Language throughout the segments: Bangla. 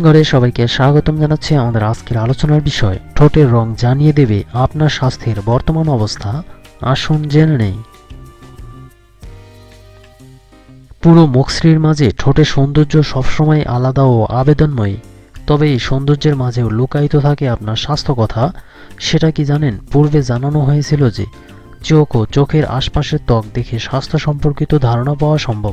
ঘরে সবাইকে স্বাগতম জানাচ্ছি আমাদের আজকের আলোচনার বিষয়। ঠোঁটের রং জানিয়ে দেবে আপনার স্বাস্থ্যের বর্তমান অবস্থা। আসুন জেনে নেই। পুরো মুখশ্রীর মাঝে ঠোঁটের সৌন্দর্য সবসময় আলাদা ও আবেদনময়ী। তবে এই সৌন্দর্যের মাঝেও লুকায়িত থাকে আপনার স্বাস্থ্য কথা। সেটা কি জানেন? পূর্বে জানানো হয়েছিল যে, চোখ ও চোখের আশপাশের ত্বক দেখে স্বাস্থ্য সম্পর্কিত ধারণা পাওয়া সম্ভব।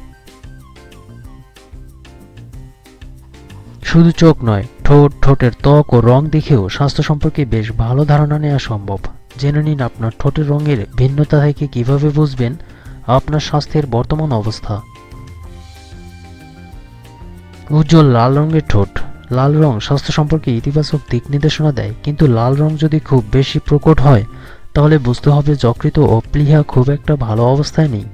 শুধু চোখ নয়, ঠোঁট, ঠোঁটের ত্বক ও রং দেখেও স্বাস্থ্য সম্পর্কে বেশ ভালো ধারণা নেওয়া সম্ভব। জেনে নিন আপনার ঠোঁটের রঙের ভিন্নতা থেকে কীভাবে বুঝবেন আপনার স্বাস্থ্যের বর্তমান অবস্থা। উজ্জ্বল লাল রঙের ঠোঁট। লাল রং স্বাস্থ্য সম্পর্কে ইতিবাচক দিক নির্দেশনা দেয়, কিন্তু লাল রং যদি খুব বেশি প্রকট হয়, তাহলে বুঝতে হবে যকৃত ও প্লিহা খুব একটা ভালো অবস্থায় নেই।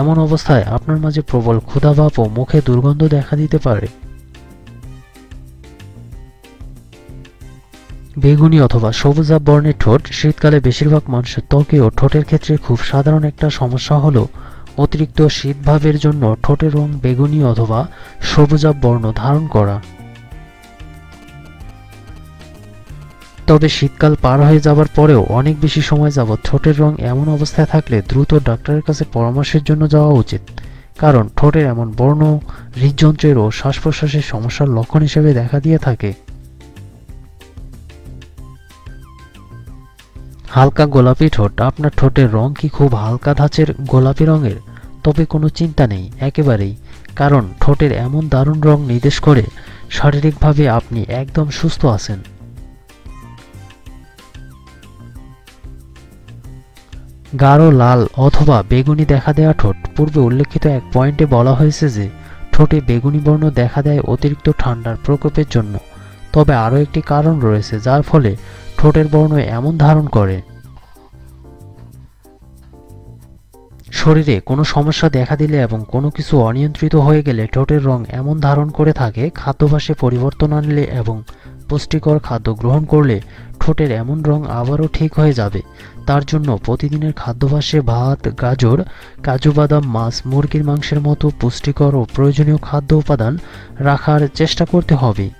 এমন অবস্থায় আপনার মাঝে প্রবল ক্ষুধাভাব ও মুখে দুর্গন্ধ দেখা দিতে পারে। বেগুনি অথবা সবুজাব বর্ণের ঠোঁট শীতকালে বেশিরভাগ মানুষের ত্বকে ও ঠোঁটের ক্ষেত্রে খুব সাধারণ একটা সমস্যা হলো অতিরিক্ত শীতভাবের জন্য ঠোঁটের রং বেগুনি অথবা সবুজাব বর্ণ ধারণ করা। তবে শীতকাল পার হয়ে যাবার পরেও অনেক বেশি সময় যাবৎ ঠোঁটের রং এমন অবস্থায় থাকলে দ্রুত ডাক্তারের কাছে পরামর্শের জন্য যাওয়া উচিত। কারণ ঠোঁটের এমন বর্ণ, হৃদযন্ত্রের ও শ্বাস প্রশ্বাসের সমস্যার লক্ষণ হিসেবে দেখা দিয়ে থাকে। হালকা গোলাপি ঠোঁট। আপনার ঠোঁটের রং কি খুব হালকা ধাঁচের গোলাপি রঙের? তবে কোনো চিন্তা নেই, একেবারেই। কারণ ঠোঁটের এমন দারুণ রং নির্দেশ করে, শারীরিকভাবে আপনি একদম সুস্থ আছেন। গাঢ় লাল অথবা বেগুনি দেখা দেওয়া ঠোঁট। পূর্বে উল্লেখিত এক পয়েন্টে বলা হয়েছে যে, ঠোঁটে বেগুনি বর্ণ দেখা দেয় অতিরিক্ত ঠান্ডার প্রকোপের জন্য। তবে আরও একটি কারণ রয়েছে, যার ফলে ঠোঁটের বর্ণ এমন ধারণ করে। শরীরে কোনো সমস্যা দেখা দিলে এবং কোনো কিছু অনিয়ন্ত্রিত হয়ে গেলে ঠোঁটের রং এমন ধারণ করে থাকে, খাদ্যাভ্যাসে পরিবর্তন আনলে এবং পুষ্টিকর খাদ্য গ্রহণ করলে ঠোঁটের এমন রং আবারও ঠিক হয়ে যাবে। তার জন্য প্রতিদিনের খাদ্যাভ্যাসে ভাত, গাজর, কাজু বাদাম, মাছ, মুরগির মাংসের মতো পুষ্টিকর ও প্রয়োজনীয় খাদ্য উপাদান রাখার চেষ্টা করতে হবে।